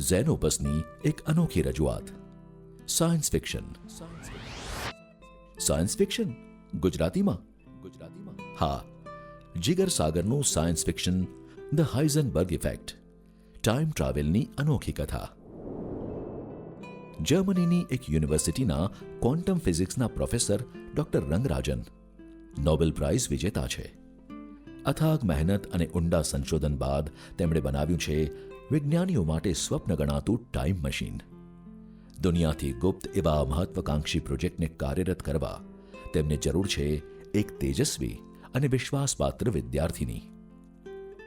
ઝેનોપસની એક અનોખી રજૂઆત. સાયન્સ ફિક્શન સાયન્સ ફિક્શન ગુજરાતીમાં? ગુજરાતીમાં હા. Jigar સાગરનું science fiction the Heisenberg effect time ટ્રાવેલની અનોખી કથા. જર્મનીની એક યુનિવર્સિટીના quantum ફિઝિક્સના professor doctor Rangarajan. Nobel prize વિજેતા છે. અથાગ મહેનત અને ઊંડા સંશોધન બાદ તેમણે બનાવ્યું છે વિજ્ઞાનીઓ માટે સ્વપ્ન ગણાતું ટાઈમ મશીન દુનિયાથી ગુપ્ત એવા મહત્વકાંક્ષી પ્રોજેક્ટને કાર્યરત કરવા તેમને જરૂર છે એક તેજસ્વી અને વિશ્વાસપાત્ર વિદ્યાર્થીની.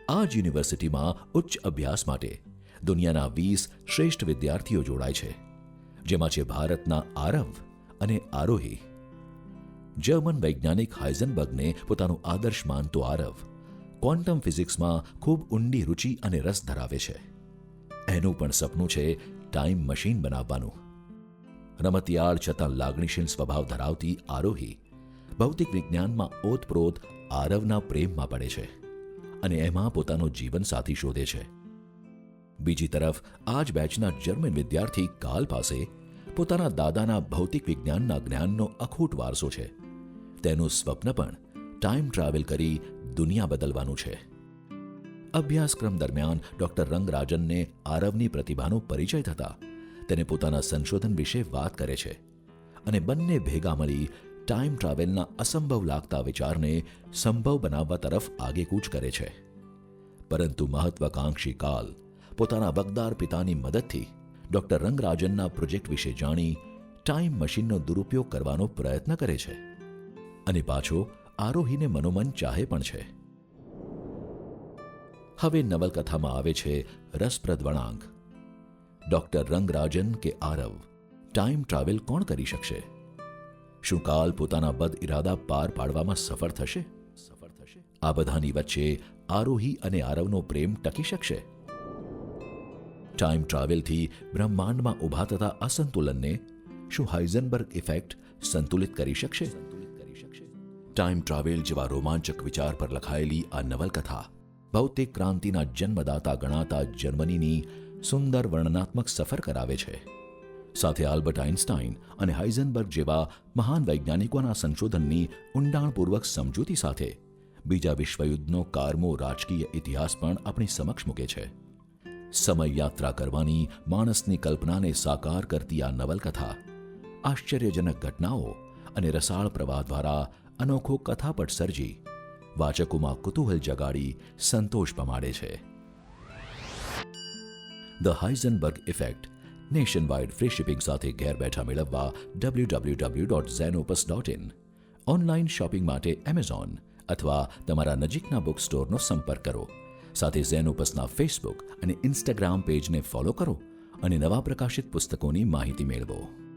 આ જ યુનિવર્સિટીમાં ઉચ્ચ અભ્યાસ માટે દુનિયાના વીસ શ્રેષ્ઠ વિદ્યાર્થીઓ જોડાય છે, જેમાં છે ભારતના આરવ અને આરોહી. જર્મન વૈજ્ઞાનિક હાઇઝનબર્ગને પોતાનું આદર્શ માનતો આરવ ક્વોન્ટમ ફિઝિક્સમાં ખૂબ ઊંડી રુચિ અને રસ ધરાવે છે. એનું પણ સપનું છે ટાઈમ મશીન બનાવવાનું. રમતિયાળ છતાં લાગણીશીલ સ્વભાવ ધરાવતી આરોહી ભૌતિક વિજ્ઞાનમાં ઓતપ્રોત આરવના પ્રેમમાં પડે છે અને એમાં પોતાનો જીવનસાથી શોધે છે. બીજી તરફ, આ જ બેચના જર્મન વિદ્યાર્થી કાલ પાસે પોતાના દાદાના ભૌતિક વિજ્ઞાનના જ્ઞાનનો અખૂટ વારસો છે. તેનું સ્વપ્ન પણ ટાઈમ ટ્રાવેલ કરી દુનિયા બદલવાનું છે. અભ્યાસક્રમ દરમિયાન ડોક્ટર રંગરાજનને આરવની પ્રતિભાનો પરિચય થતા તેને પોતાના સંશોધન વિશે વાત કરે છે અને બંને ભેગા મળી ટાઈમ ટ્રાવેલના અસંભવ લાગતા વિચારને સંભવ બનાવવા તરફ આગેકૂચ કરે છે. પરંતુ મહત્વાકાંક્ષી કાલ પોતાના વગદાર પિતાની મદદથી ડોક્ટર રંગરાજનના પ્રોજેક્ટ વિશે જાણી ટાઈમ મશીનનો દુરુપયોગ કરવાનો પ્રયત્ન કરે છે. અને પાછો આરોહીને મનોમન ચાહે પણ છે. હવે નવલકથામાં આવે છે રસપ્રદ વળાંક. ડોક્ટર રંગરાજન કે આરવ, ટાઈમ ટ્રાવેલ કોણ કરી શકશે? શું કાલ પોતાના બદ ઇરાદા પાર પાડવામાં સફળ થશે? સફળ થશે. આ બધાની વચ્ચે આરોહી અને આરવનો પ્રેમ ટકી શકશે? ટાઈમ ટ્રાવેલથી બ્રહ્માંડમાં ઊભા થતા અસંતુલનને શું હાઇઝનબર્ગ ઇફેક્ટ સંતુલિત કરી શકશે? ટાઈમ ટ્રાવેલ જેવા રોમાંચક વિચાર પર લખાયેલી આ નવલકથા, ભૌતિક ક્રાંતિના જન્મદાતા ગણાતા જર્મનીની સુંદર વર્ણનાત્મક સફર કરાવે છે. સાથે આલ્બર્ટ આઇન્સ્ટાઈન અને હાઇઝનબર્ગ જેવા મહાન વૈજ્ઞાનિકોના સંશોધનની ઊંડાણપૂર્વક સમજૂતી સાથે બીજા વિશ્વયુદ્ધનો કારમો રાજકીય ઇતિહાસ પણ આપણી સમક્ષ મૂકે છે. સમય યાત્રા કરવાની માણસની કલ્પનાને સાકાર કરતી આ નવલકથા આશ્ચર્યજનક ઘટનાઓ અને રસાળ પ્રવાહ દ્વારા અનોખો કથાપટ સર્જી વાચકોમાં કુતૂહલ જગાડી સંતોષ પમાડે છે. The Heisenberg effect nationwide free shipping સાથે ઘેર બેઠા મેળવવા W W W dot Zenopus dot in online shopping માટે એમેઝોન અથવા તમારા નજીકના બુક સ્ટોરનો સંપર્ક કરો. સાથે ઝેનોપસના ફેસબુક અને ઇન્સ્ટાગ્રામ પેજને ફોલો કરો અને નવા પ્રકાશિત પુસ્તકોની માહિતી મેળવો.